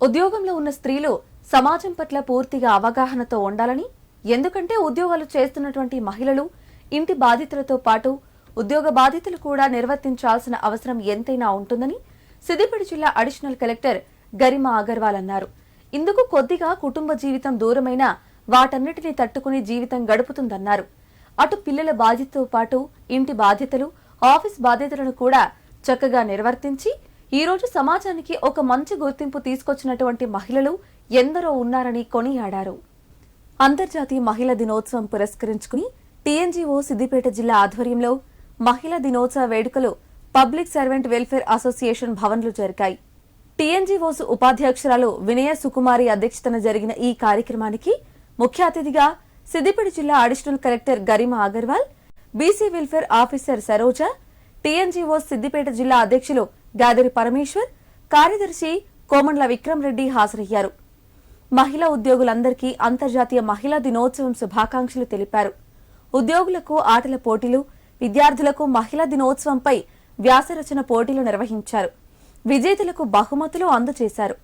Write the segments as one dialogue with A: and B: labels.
A: ఉద్యోగంలో ఉన్న స్త్రీలు సమాజం పట్ల పూర్తిగా అవగాహనతో ఉండాలని ఎందుకంటే ఉద్యోగాలు చేస్తున్నటువంటి మహిళలు ఇంటి బాధితులతో పాటు ఉద్యోగ బాధితులు కూడా నిర్వర్తించాల్సిన అవసరం ఎంతైనా ఉంటుందని సిద్దిపేట జిల్లా అడిషనల్ కలెక్టర్ గరిమా అగర్వాల్ అన్నారు. ఇందుకు కొద్దిగా కుటుంబ జీవితం దూరమైన వాటన్నిటిని తట్టుకుని జీవితం గడుపుతుందన్నారు. అటు పిల్లల బాధ్యతతో పాటు ఇంటి బాధ్యతలు ఆఫీస్ బాధ్యతలను కూడా చక్కగా నిర్వర్తించి ఈ రోజు సమాజానికి ఒక మంచి గుర్తింపు తీసుకొచ్చినటువంటి మహిళలు ఎందరో ఉన్నారని కొనియాడారు. అంతర్జాతీయ మహిళా దినోత్సవం పురస్కరించుకుని టీఎన్జీఓ సిద్దిపేట జిల్లా ఆధ్వర్యంలో మహిళా దినోత్సవ వేడుకలు పబ్లిక్ సర్వెంట్ వెల్ఫేర్ అసోసియేషన్ భవన్లో జరిగాయి. టీఎన్జీఓస్ ఉపాధ్యక్షురాలు వినయ సుకుమారి అధ్యక్షతన జరిగిన ఈ కార్యక్రమానికి ముఖ్య అతిథిగా సిద్దిపేట జిల్లా additional collector Garima Agarwal BC welfare officer Saroja TNGO Siddipet జిల్లా అధ్యక్షులు గాదిరి పరమేశ్వర్ కార్యదర్శి కోమండ్ల విక్రమ్ రెడ్డి హాజరయ్యారు. మహిళా ఉద్యోగులందరికీ అంతర్జాతీయ మహిళా దినోత్సవం శుభాకాంక్షలు తెలిపారు. ఉద్యోగులకు ఆటల పోటీలు విద్యార్థులకు మహిళా దినోత్సవంపై వ్యాసరచన పోటీలు నిర్వహించారు. విజేతలకు బహుమతులు అందజేశారు.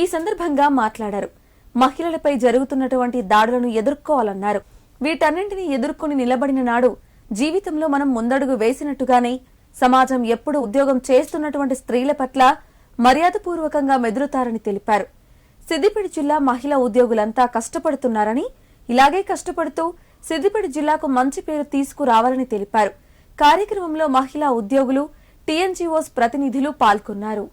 A: ఈ సందర్భంగా మాట్లాడారు. మహిళలపై జరుగుతున్నటువంటి దాడులను ఎదుర్కోవాలన్నారు. వీటన్నింటినీ ఎదుర్కొని నిలబడిన నాడు జీవితంలో మనం ముందడుగు వేసినట్టుగానే సమాజం ఎప్పుడు ఉద్యోగం చేస్తున్నటువంటి స్త్రీల పట్ల మర్యాదపూర్వకంగా మెదులుతారని తెలిపారు. సిద్దిపేట జిల్లా మహిళా ఉద్యోగులంతా కష్టపడుతున్నారని ఇలాగే కష్టపడుతూ సిద్దిపేట జిల్లాకు మంచి పేరు తీసుకురావాలని తెలిపారు. కార్యక్రమంలో మహిళా ఉద్యోగులు టీఎన్జీఓస్ ప్రతినిధులు పాల్గొన్నారు.